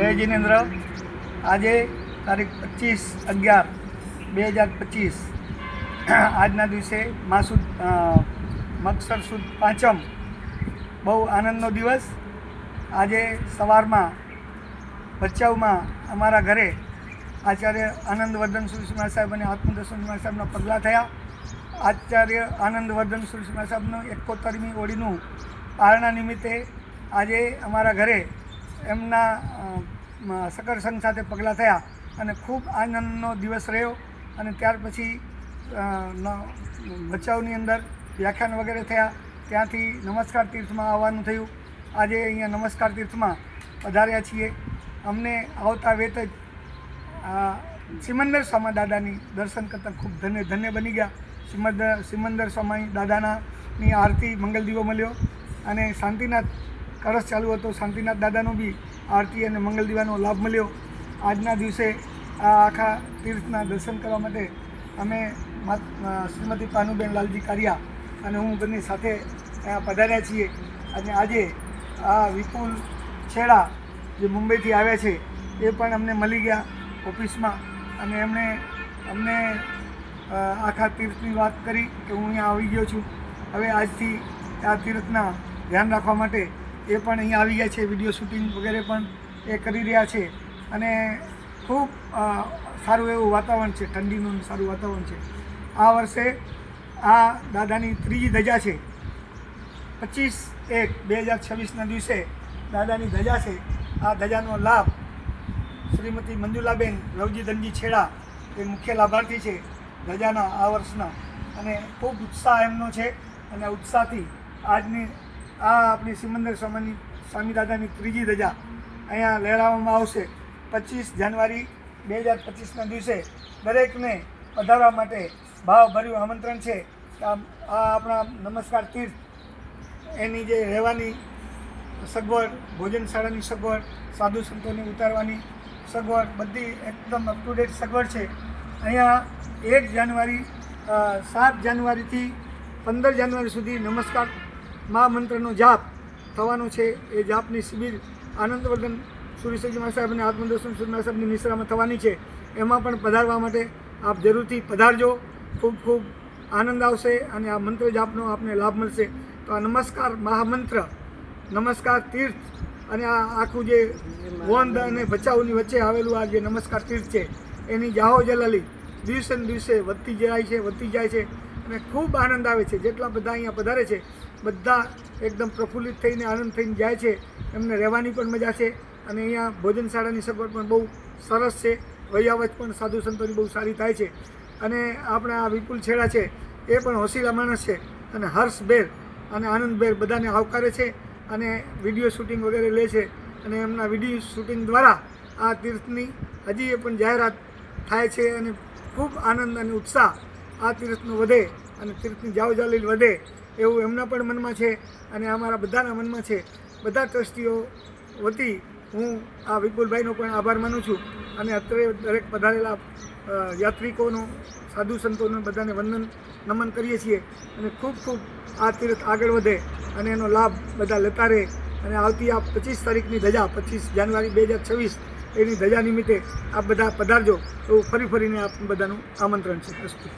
જય જિનેન્દ્ર આજે તારીખ પચીસ અગિયાર બે હજાર પચીસ. આજના દિવસે માસુદ મક્ષર સુદ પાંચમ બહુ આનંદનો દિવસ. આજે સવારમાં ભચાઉમાં અમારા ઘરે આચાર્ય આનંદવર્ધન સુરસિંહ સાહેબ અને આત્મદર્શન સાહેબના પગલાં થયા. આચાર્ય આનંદવર્ધન સુરસિંહ સાહેબનું એકોતરમી ઓળીનું પારણા નિમિત્તે આજે અમારા ઘરે એમના સકર સંઘ સાથે પગલાં થયા અને ખૂબ આનંદનો દિવસ રહ્યો અને ત્યાર પછી ભચાઉની અંદર વ્યાખ્યાન વગેરે થયા. ત્યાંથી નમસ્કાર તીર્થમાં આવવાનું થયું. આજે અહીંયા નમસ્કાર તીર્થમાં પધાર્યા છીએ. અમને આવતા વેત જ સિમંદર સ્વામી દાદાની દર્શન કરતાં ખૂબ ધન્ય ધન્ય બની ગયા. સિમંદર સિમંદર સ્વામી દાદાના ની આરતી મંગલ દીવો મળ્યો અને શાંતિનાથ કળશ ચાલુ હતો. શાંતિનાથ દાદાનો બી આરતી અને મંગલ દીવાનો લાભ મળ્યો. આજના દિવસે આ આખા તીર્થના દર્શન કરવા માટે અમે માત- શ્રીમતી પાનુબેન લાલજી કારિયા અને હું બંને સાથે અહીંયા પધાર્યા છીએ. અને આજે આ વિપુલ છેડા જે મુંબઈથી આવ્યા છે, એ પણ અમને મળી ગયા ઓફિસમાં. અને એમણે અમને આખા તીર્થની વાત કરી કે હું અહીંયા આવી ગયો છું. હવે આજથી આ તીર્થના ધ્યાન રાખવા માટે એ પણ અહીંયા આવી ગયા છે વીડિયો શૂટિંગ વગેરે પણ એ કરી રહ્યા છે. અને ખૂબ સારું એવું વાતાવરણ છે, ઠંડીનું સારું વાતાવરણ છે. આ વર્ષે આ દાદાની ત્રીજી ધજા છે. પચીસ એક બે હજાર છવ્વીસના દિવસે દાદાની ધજા છે. આ ધજાનો લાભ શ્રીમતી મંજુલાબેન રવજી ધનજી છેડા, એ મુખ્ય લાભાર્થી છે ધજાના આ વર્ષના. અને ખૂબ ઉત્સાહ એમનો છે અને ઉત્સાહથી આજની આ આપણી સિમંદર સ્વામીની સ્વામી દાદાની ત્રીજી ધજા અહીંયા લહેરાવવામાં આવશે. પચીસ જાન્યુઆરી બે હજાર પચીસના દિવસે દરેકને પધારવા માટે ભાવભર્યું આમંત્રણ છે. આ આપણા નમસ્કાર તીર્થ, એની જે રહેવાની સગવડ ભોજનશાળાની સગવડ, સાધુ સંતોને ઉતારવાની સગવડ, બધી એકદમ અપ ટુ ડેટ સગવડ છે. અહીંયા એક જાન્યુઆરી સાત જાન્યુઆરીથી પંદર જાન્યુઆરી સુધી નમસ્કાર મહામંત્રનો જાપ થવાનો છે. એ જાપની શિબિર આનંદવર્ધન સુરેશજી સાહેબ અને આત્મદર્શન સુરમા સાહેબની નિશ્રામાં થવાની છે. એમાં પણ પધારવા માટે આપ જરૂરથી પધારજો. ખૂબ ખૂબ આનંદ આવશે અને આ મંત્ર જાપનો આપને લાભ મળશે. તો આ નમસ્કાર મહામંત્ર, નમસ્કાર તીર્થ અને આ આખું જે વોંધ અને ભચાઉની વચ્ચે આવેલું આ જે નમસ્કાર તીર્થ છે, એની જાહો જલાલી દિવસે ને દિવસે વધતી જાય છે, વધતી જાય છે. અને ખૂબ આનંદ આવે છે. જેટલા બધા અહીંયા પધારે છે, બધા એકદમ પ્રફુલ્લિત થઈને આનંદ થઈને જાય છે. એમને રહેવાની પણ મજા છે અને અહીંયા ભોજનશાળાની સગવડ પણ બહુ સરસ છે. વૈયાવત પણ સાધુ સંતોની બહુ સારી થાય છે. અને આપણા આ વિપુલ છેડા છે, એ પણ હોશિયાર માણસ છે અને હર્ષભેર અને આનંદભેર બધાને આવકારે છે અને વીડિયો શૂટિંગ વગેરે લે છે અને એમના વીડિયો શૂટિંગ દ્વારા આ તીર્થની હજી એ પણ જાહેરાત થાય છે અને ખૂબ આનંદ અને ઉત્સાહ આ તીર્થનો વધે અને તીર્થની જાવ જાલીલ વધે એવું એમના પણ મનમાં છે અને અમારા બધાના મનમાં છે. બધા ટ્રસ્ટીઓ વતી હું આ વિપુલભાઈનો પણ આભાર માનું છું અને અત્રે દરેક પધારેલા યાત્રિકોનો, સાધુ સંતોનો બધાને વંદન, નમન કરીએ છીએ અને ખૂબ ખૂબ આ તીર્થ આગળ વધે અને એનો લાભ બધા લેતા રહે અને આવતી આ પચીસ તારીખની ધજા, પચીસ જાન્યુઆરી બે હજાર છવ્વીસ એની ધજા નિમિત્તે આપ બધા પધારજો એવું ફરી ફરીને આપ બધાનું આમંત્રણ છે. અસ્તુ.